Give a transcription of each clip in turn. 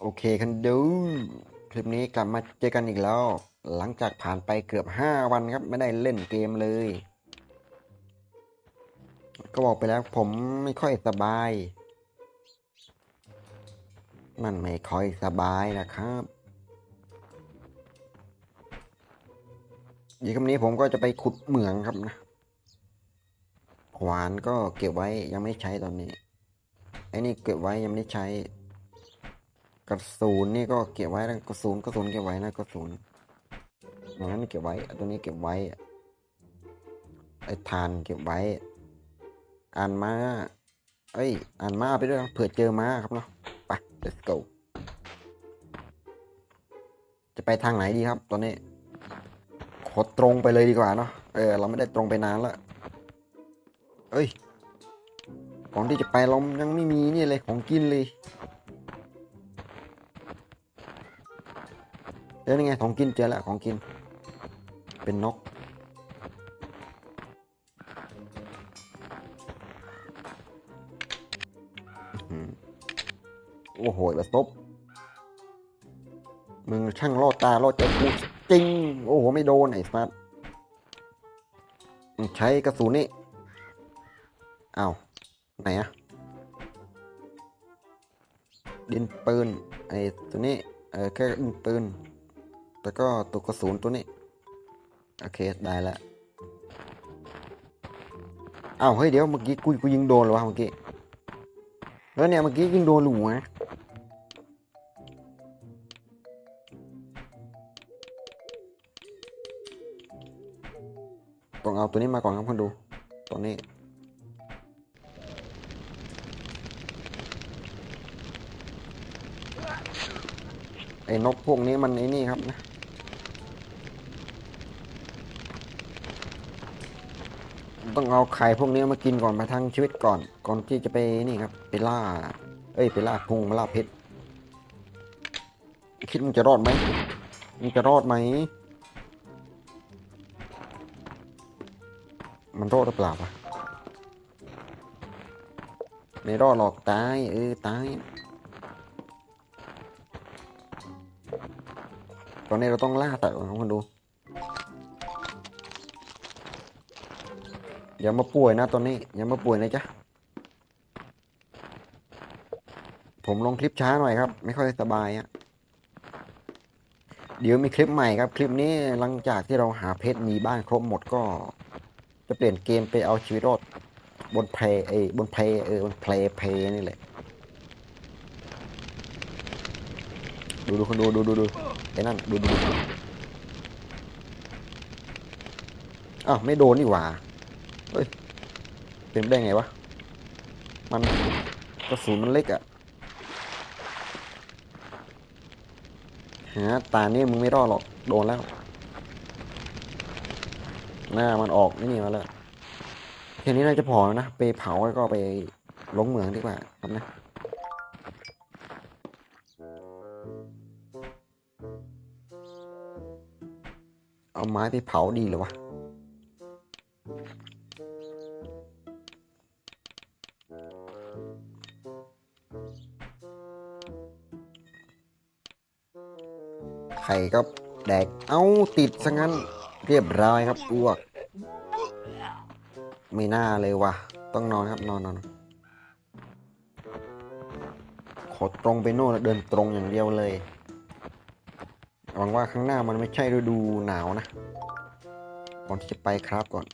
โอเคคันดู คลิปนี้กลับมาเจอกันอีกแล้ว หลังจากผ่านไปเกือบห้าวันครับ ไม่ได้เล่นเกมเลย ก็บอกไปแล้วผมไม่ค่อยสบาย มันไม่ค่อยสบายนะครับเดี๋ยวคำนี้ผมก็จะไปขุดเหมืองครับนะ ขวานก็เก็บไว้ยังไม่ใช้ตอนนี้ไอ้นี่เก็บไว้ยังไม่ใช้ กระสุนนี่ก็เก็บไว้นะกระสุนกระสุนเก็บไว้นะกระสุนอย่างนั้นเก็บไว้ตัวนี้เก็บไว้ไอ้ทานเก็บไว้ อ่านมาเอ้ย อ่านมาไปด้วยเผื่อเจอมาครับเนาะไป let's go จะไปทางไหนดีครับ ตอนนี้ขอตรงไปเลยดีกว่าเนาะเออ เราไม่ได้ตรงไปนานล้วเอ้ยก่อนที่จะไปเรายังไม่มีนี่เลยของกินเลย เอ้ยนี่ไงของกินเจอแล้วของกิน เป็นนก โอ้โหแบบตบมึงช่างล่อตาล่อใจกูจริง โอ้โห ไม่โดนไอ้สัสใช้กระสุนนี่เอาไหนอะดินปืนไอ้ตัวนี้ เออแค่ดินปืน แล้วก็ตัวกระสุนตัวนี้ โอเค ได้แล้วอ้าวเฮ้ยเดี๋ยวเมื่อกี้กูกูยิงโดนหรอวะเมื่อกี้แล้วเนี่ยเมื่อกี้ยิงโดนหลูนะต้องเอาตัวนี้มาก่อนครับคนดูตัวนี้ไอ้นกพวกนี้มันไอ้นี่ครับนะ ต้องเอาไข่พวกนี้มากินก่อนมาทั้งชีวิตก่อน ก่อนที่จะไปนี่ครับไปล่า เอ้ยไปล่าพุงมาล่าเพชรคิดมึงจะรอดไหมมึงจะรอดไหม มันรอดหรือเปล่าวะไม่รอดหรอกตายเออตาย ตอนนี้เราต้องล่าแต่ก่อนครับคนดู อย่ามาป่วยนะตอนนี้อย่ามาป่วยนะจ๊ะผมลงคลิปช้าหน่อยครับ ไม่ค่อยสบายอะเดี๋ยวมีคลิปใหม่ครับ คลิปนี้หลังจากที่เราหาเพชรมีบ้านครบหมดก็ จะเปลี่ยนเกมไปเอาชีวิตรอดบนเพลเอบนเพลเออบนเพลเพลนี่แหละ ดูดูคนดูดูดูดูไอ้นั่นดูดูดูอ้าวไม่โดนนี่หว่า เฮ้ยเป็นได้ไงวะ มันกระสุนมันเล็กอะฮะตานี่มึงไม่รอดหรอก โดนแล้ว หน้ามันออกนี่มาแล้วแค่นี้น่าจะพอแล้วนะ ไปเผาแล้วก็ไปลงเหมืองดีกว่าครับนะเอาไม้ไปเผาดีเหรือวะ ไข่ก็แดกเอาติดซะงั้นเรียบร้อยครับอ้วก ไม่น่าเลยวะต้องนอนครับนอนนอนขอตรงไปโน่นเดินตรงอย่างเดียวเลยหวังว่าข้างหน้ามันไม่ใช่ฤดูหนาวนะก่อนที่จะไปครับก่อน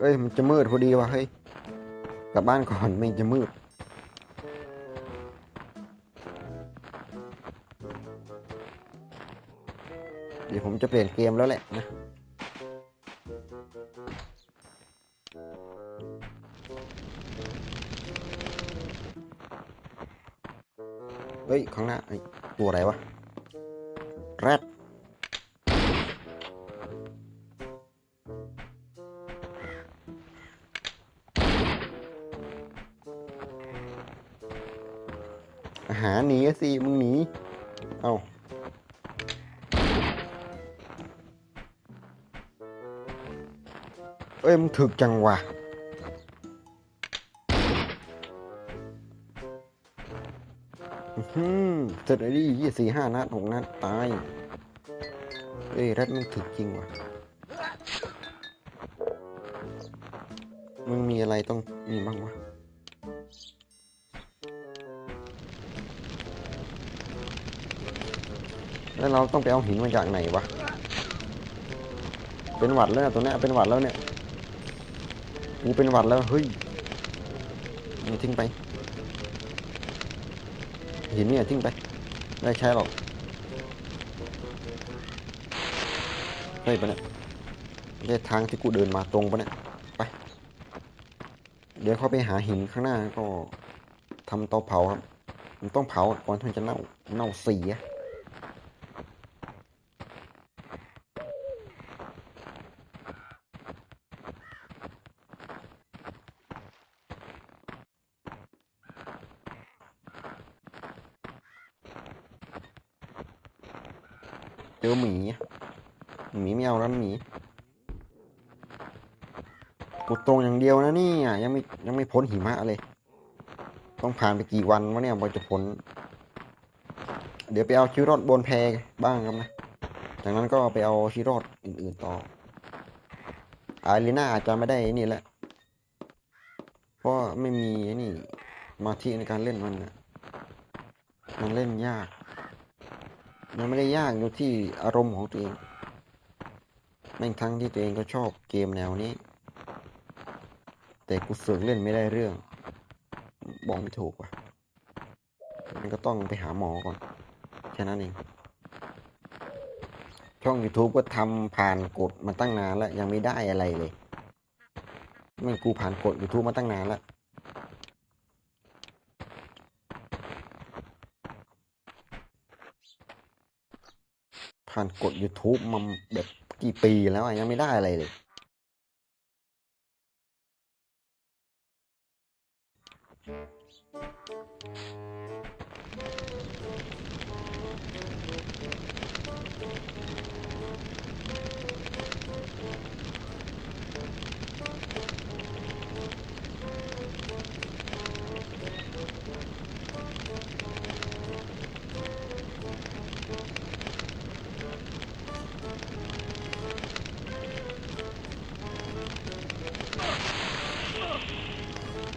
เอ้ยมันจะมืดพอดีวะเฮ้ยกลับบ้านก่อนไม่จะมืดเดี๋ยวผมจะเปลี่ยนเกมแล้วแหละนะเฮ้ยข้างหน้าไอตัวอะไรวะ หาหนีสิมึงหนี เอาเอ้ยมึงถึกจังวะอื้อหือเสร็จไอ้ดิยี่สี่ห้านัดหกนัดตาย เอ้ยรัดมึงถึกจริงวะมึงมีอะไรต้องมีบ้างวะ แล้วเราต้องไปเอาหินมาจากไหนวะ เป็นหวัดแล้วเนี่ยตัวเนี้ยเป็นหวัดแล้วเนี่ยกูเป็นหวัดแล้วเฮ้ยนี่ทิ้งไปหินเนี่ยทิ้งไปไม่ใช่หรอกเฮ้ยปะเนี่ยไม่ใช่ทางที่กูเดินมาตรงปะเนี่ยไป เดี๋ยวเขาไปหาหินข้างหน้าก็ทำเตาเผาครับ มันต้องเผาก่อนที่มันจะเน่าเน่าเสีย เจอหมีอะหมีไม่เอาแล้วหมีกูตรงอ ย่างเดียวนะเนี่ยยังไม่ยังไม่พ้นหิมะเลย ต้องผ่านไปกี่วันวะเนี่ยกว่าจะพ้น เดี๋ยวไปเอาชีวิรอดบนแพบ้างครับนะ จากนั้นก็ไปเอาชีวิรอดอื่นๆต่ออารีน่าอาจจะไม่ได้นี่แหละ เพราะไม่มีนี่มาธิในการเล่นมันนะมันเล่นยาก มันไม่ได้ยากอยู่ที่อารมณ์ของตัวเองแม่งทั้งที่ตัวเองก็ชอบเกมแนวนี้ แต่กูเสือกเล่นไม่ได้เรื่อง บอกไม่ถูกว่ะมันก็ต้องไปหาหมอก่อน แค่นั้นเอง ช่อง YouTube ก็ทำผ่านกฎมาตั้งนานแล้ว ยังไม่ได้อะไรเลยมันกูผ่านกฎ YouTube มาตั้งนานแล้วผ่านกฎ YouTube มาแบบกี่ปีแล้วยังไม่ได้อะไรเลย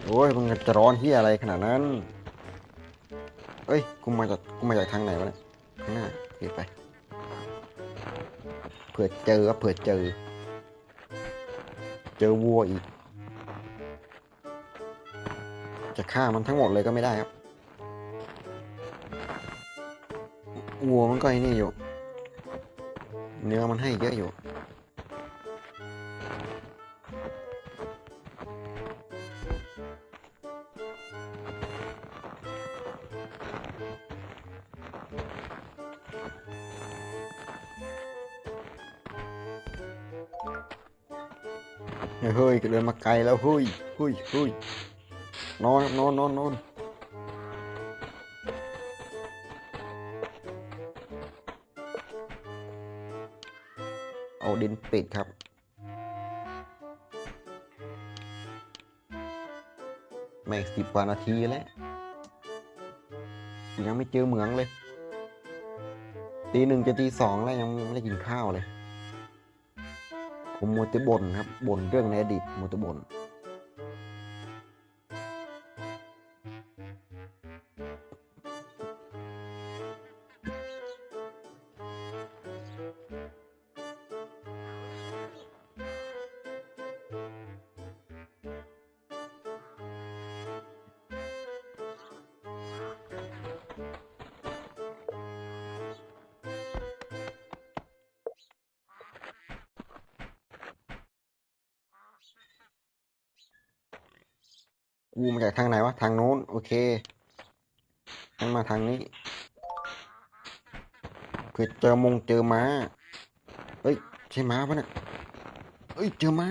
โอ้ยมึงจะร้อนที่อะไรขนาดนั้น เอ้ย กูมาจาก กูมาจากทางไหนวะเนี่ย ข้างหน้าเก็บไป เผื่อเจอครับเผื่อเจอ เจอวัวอีก จะฆ่ามันทั้งหมดเลยก็ไม่ได้ครับ วัวมันก็ไอ้นี่อยู่ เนื้อมันให้เยอะอยู่ เฮ้ยเดินมาไกลแล้วเฮ้ยเฮ้ยเฮ้ยนอนนอนนอนนอนเอาดินปิดครับแม่งสิบกว่านาทีแล้วยังไม่เจอเหมืองเลยตีหนึ่งจะตีสองแล้วยังไม่ได้กินข้าวเลย ผมมัวแต่บ่นครับบ่นเรื่องในอดีตมัวแต่บ่น กูมาจากทางไหนวะ ทางโน้น โอเคงั้นมาทางนี้เผื่อเจอมงเจอม้า เฮ้ย ใช่ม้าปะเนี่ยเฮ้ย เจอม้า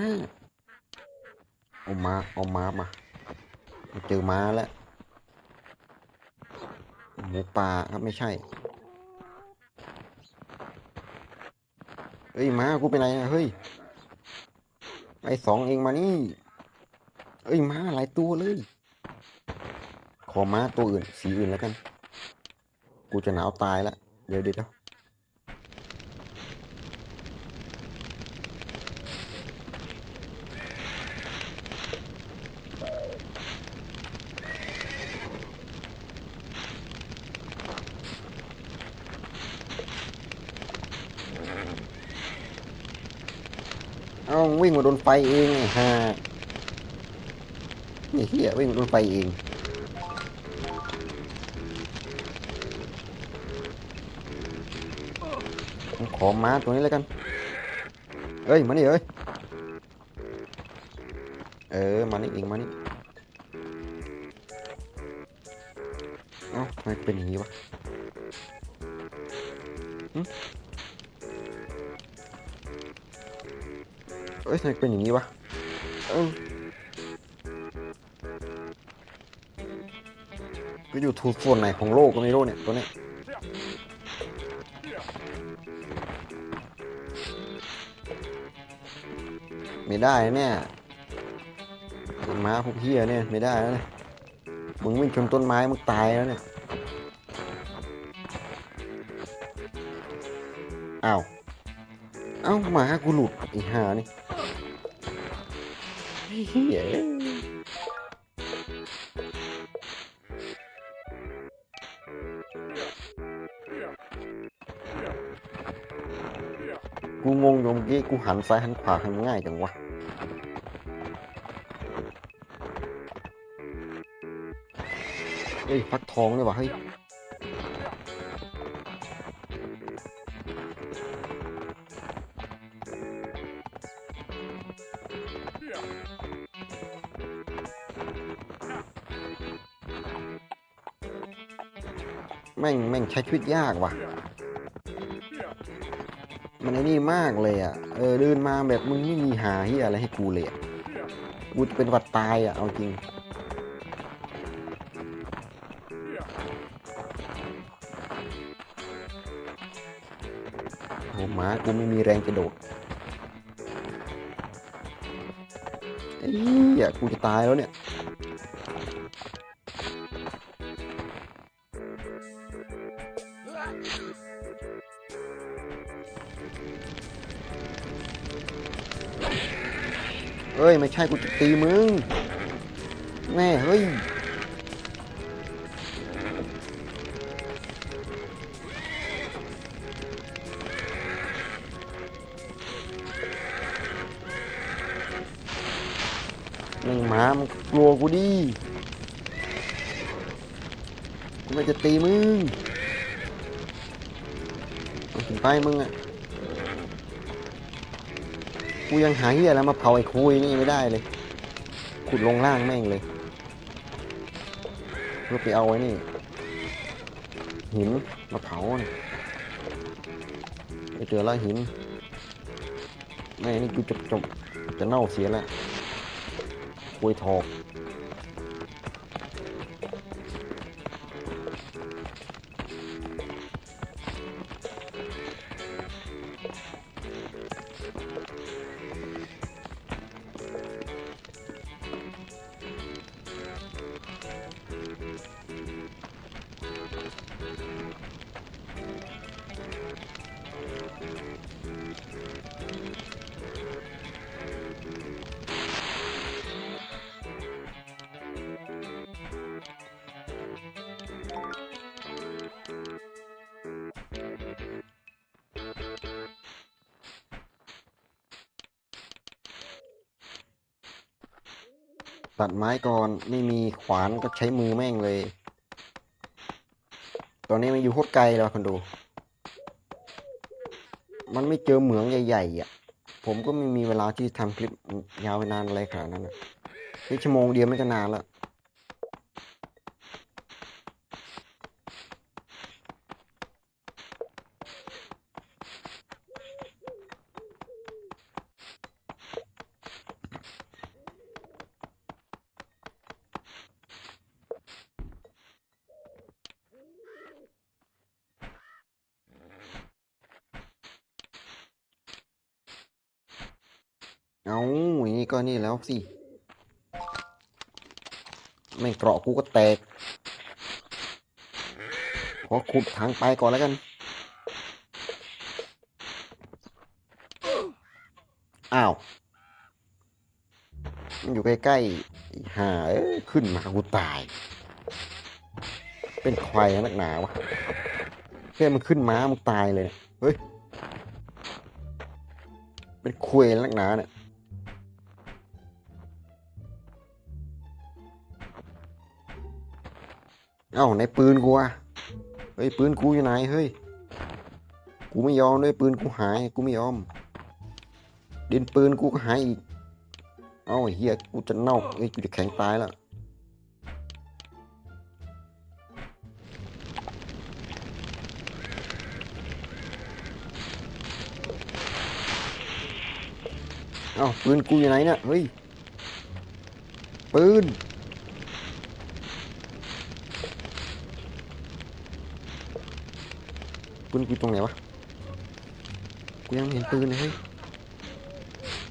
เอามาเอาม้ามา เจอม้าแล้ว หมูป่าครับไม่ใช่เฮ้ยม้ากูเป็นไรอะเฮ้ย ไอสองเองมานี่ เอ้ยม้าหลายตัวเลย ขอม้าตัวอื่น สีอื่นแล้วกัน กูจะหนาวตายละเดี๋ยวเดี๋ยวเดี๋ยวเอ้าวิ่งมาโดนไฟเองไอ้ห่านี่เฮีย วิ่งมาโดนไฟเองขอม้าตัวนี้แล้วกัน เอ้ย มานี่เอ้ย เออ มานี่เองมานี่ เอ้าทำไมเป็นอย่างนี้วะเอ้ยทำไมเป็นอย่างนี้วะเอ้า ก็อยู่ถูกส่วนไหนของโลกก็ไม่รู้เนี่ยตัวนี้ไม่ได้เนี่ยม้าพวกเฮียเนี่ยไม่ได้แล้วเนี่ยมึงวิ่งชนต้นไม้มึงตายแล้วเนี่ยอ้าวเอ้าหมากูหลุดอีห่านี่เฮีย งงอยู่เมื่อกี้กูหันซ้ายหันขวาทำง่ายจังวะเฮ้ยฟักทองเลยวะเฮ้ยแม่งแม่งใช้ชีวิตยากว่ะ มันไอ้นี่มากเลยอะ เออเดินมาแบบมึงไม่มีหาเฮียอะไรให้กูเลยอะกูจะเป็นวัดตายอะ เอาจริงโหหมากูไม่มีแรงจะโดดไอ้เหี้ยกูจะตายแล้วเนี่ย เอ้ย ไม่ใช่กูจะตีมึงแม่เฮ้ย แม่งหมามันกลัวกูดิ กูไม่จะตีมึงถึงไปมึงอะ กูยังหาเหี้ยแล้วมาเผาไอ้คุยนี่ไม่ได้เลย ขุดลงล่างแม่งเลยเพื่อไปเอาไว้นี่ หินมาเผาเนี่ยไปเจอแล้วหินแม่งนี่กูจบจบจะเน่าเสียแล้วคุยทอง ตัดไม้ก่อนไม่มีขวานก็ใช้มือแม่งเลย ตอนนี้มันอยู่โคตรไกลแล้วคนดู มันไม่เจอเหมืองใหญ่ๆอะ ผมก็ไม่มีเวลาที่ทำคลิปยาวไปนานอะไรขนาดนั้นนะนี่ชั่วโมงเดียวไม่ก็นานแล้ว เอาอย่างนี้ก็นี่แล้ว สิไม่เกราะกูก็แตก ขอขุดทางไปก่อนแล้วกัน อ้าว มันอยู่ใกล้ๆหาเอ้ยขึ้นมากูตาย เป็นควายนักหนาวะแค่มันขึ้นม้ามึงตายเลย เฮ้ย เป็นคุยนักหนาเนี่ย เอ้าในปืนกูอะเฮ้ยปืนกูอยู่ไหนเฮ้ยกูไม่ยอมด้วยปืนกูหายกูไม่ยอมดินปืนกูก็หายอีกเอ้าเฮียกูจะเน่าเอ้ยกูจะแข็งตายแล้วเอ้าปืนกูอยู่ไหนเนี่ยเฮ้ยปืน ปืนกูตรงไหนวะ กูยังเห็นปืนเลยเฮ้ย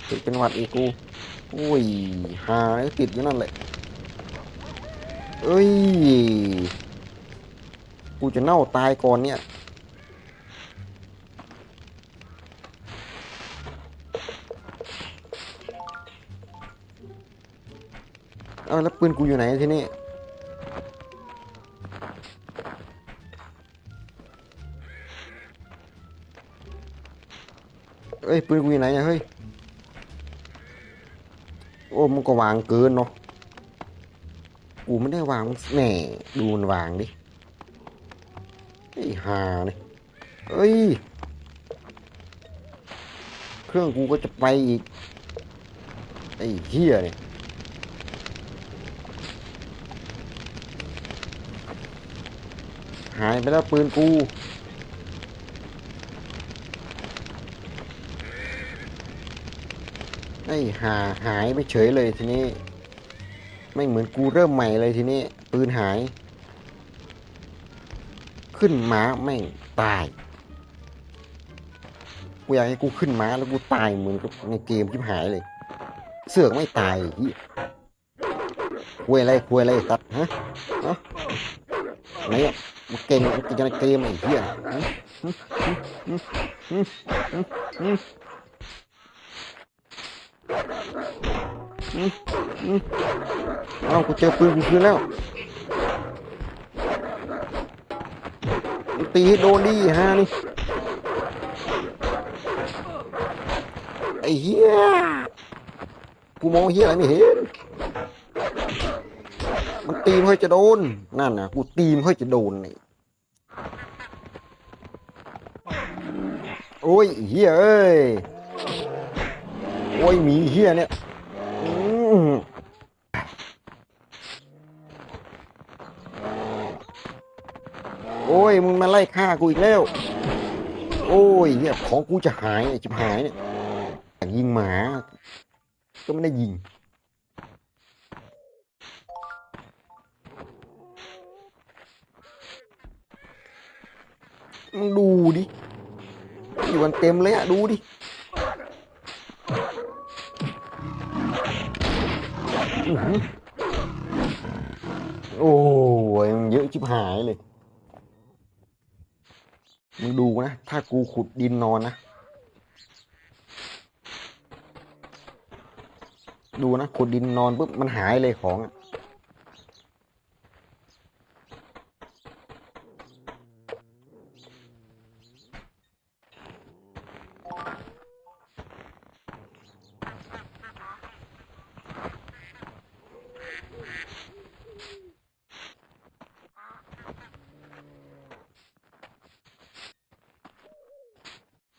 ติดเป็นหวัดอีกกูโอ้ยหาไอ้ติดอยู่นั่นแหละเอ้ย กูจะเน่าตายก่อนเนี่ย เอาแล้วปืนกูอยู่ไหนทีนี้ อ้ยปืนกูอยู่ไหนอะเฮ้ยโอ้มันก็วางเกินเนาะกูไม่ได้วางแหน่ดูมันวางดิไอ้ห่าเนี่ยเอ้ยเครื่องกูก็จะไปอีกไอ้เหี้ยเนี่ยหายไปแล้วปืนกู ไอ้หาหายไปเฉยเลยทีนี้ ไม่เหมือนกูเริ่มใหม่เลยทีนี้ ปืนหาย ขึ้นม้าแม่งตาย กูอยากให้กูขึ้นม้าแล้วกูตายเหมือนกับในเกมที่หายเลย เสือกไม่ตายเหียคุยอะไรคุยอะไรตัดฮะไหนมันเก่งมันเก่งในเกมไอ้เหี้ย เอ้ากูเจอปืนกูคืนแล้วมึงตีให้โดนดิฮะนี่ ไอ้เหี้ย กูมองเหี้ยอะไรไม่เห็น มันตีมค่อยจะโดน นั่นนะกูตีมค่อยจะโดนนี่โอ้ยเฮียเอ้ย โอ้ยหมีเฮียเนี่ยอืมโอ้ยมึงมาไล่ฆ่ากูอีกแล้ว โอ้ยเฮียของกูจะหายจิบหายเนี่ยยิงหมา ก็ไม่ได้ยิงมึงดูดิอยู่กันเต็มเลยอะดูดิ โอ้ยมันเยอะชิบหายเลยมึงดูนะ ถ้ากูขุดดินนอนนะ ดูนะ ขุดดินนอนปุ๊บมันหายเลยของอะ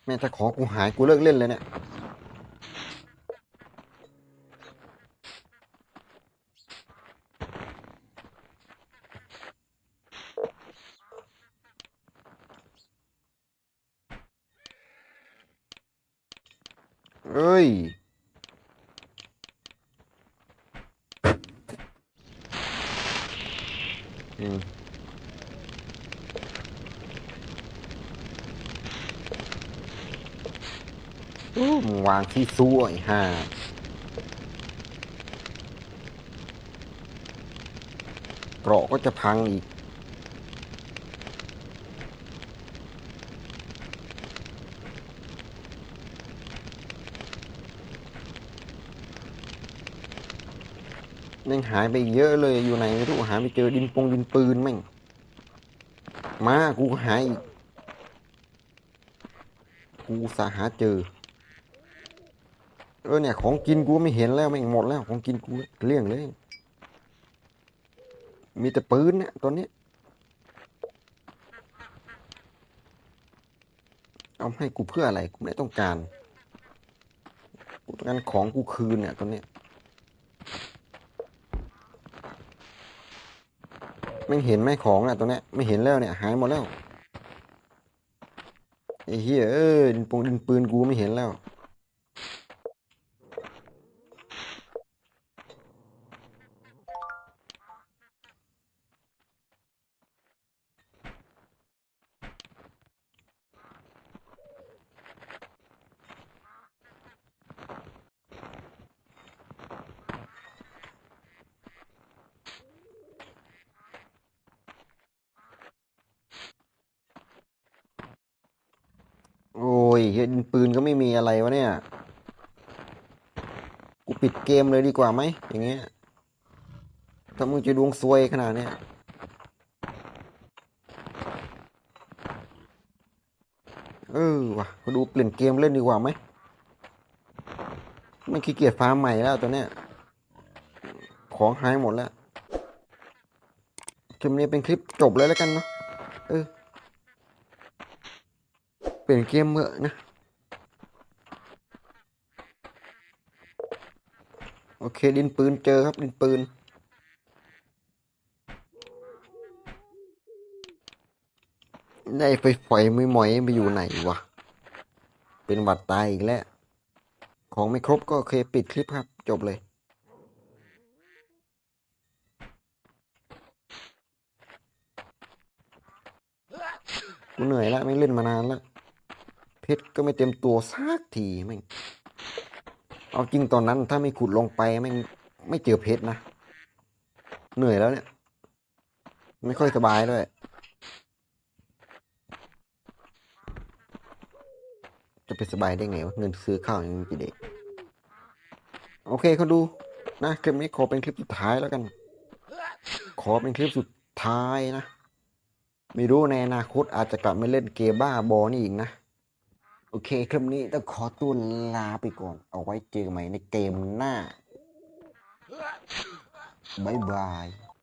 แม่ถ้าขอกูหายกูเลิกเล่นเลยเนี่ย เอ้ย อืม โอ้มึงวางที่ซัวไอ้ห่าเกราะก็จะพังอีก ยังหายไปเยอะเลยอยู่ไหนไม่รู้หาไม่เจอดินปงดินปืนแม่ง มากูหายอีกกูสาหาเจอ เออเนี่ยของกินกูไม่เห็นแล้วแม่หมดแล้วของกินกูเลี้ยงเลย มีแต่ปืนเนี่ยตอนนี้ เอาให้กูเพื่ออะไรกูไม่ต้องการกูต้องการของกูคืนเนี่ยตอนนี้ไม่เห็นไหมของอะตัวนี้ไม่เห็นแล้วเนี่ยหายหมดแล้วไอ้เหี้ยเอ้ยดินปงดินปืนกูไม่เห็นแล้ว โอ้ยเหี้ยดินปืนก็ไม่มีอะไรวะเนี่ย กูปิดเก มเลยดีกว่าไหมอย่างเงี้ยถ้ามึงจะดวงซวยขนาดเนี้ยเออว่ะมาดูเปลี่ยนเกมเล่นดีกว่าไหมไม่ขี้เกียจฟาร์มใหม่แล้วตัวเนี้ยของหายหมดแล้วคลิปนี้เป็นคลิปจบเลยแล้วกันเนาะเออเปลี่ยนเกมเมื่อะนะ โอ เคดินปืนเจอครับดินปืน ได้ไฟฝอยไม่หมอยไปอยู่ไหนวะ เป็นหวัดตายอีกแล้ว ของไม่ครบก็เคปิดคลิปครับ จบเลยกูเหนื่อยแล้วไม่เล่นมานานแล้วเพชรก็ไม่เต็มตัวสักทีแม่ง เอาจริงตอนนั้นถ้าไม่ขุดลงไปแม่ไม่เจอเพชรนะ เหนื่อยแล้วเนี่ย ไม่ค่อยสบายด้วย จะไปสบายได้ไงวะเงินซื้อข้าวยังไม่กี่เด็ก โอเคเขาดูนะคลิปนี้ขอเป็นคลิปสุดท้ายแล้วกัน ขอเป็นคลิปสุดท้ายนะ ไม่รู้ในอนาคตอาจจะกลับมาเล่นเกมบ้าบอนี่อีกนะ โอเค คลิปนี้ต้องขอตัวลาไปก่อน เอาไว้เจอกันใหม่ในเกมหน้า บ๊ายบาย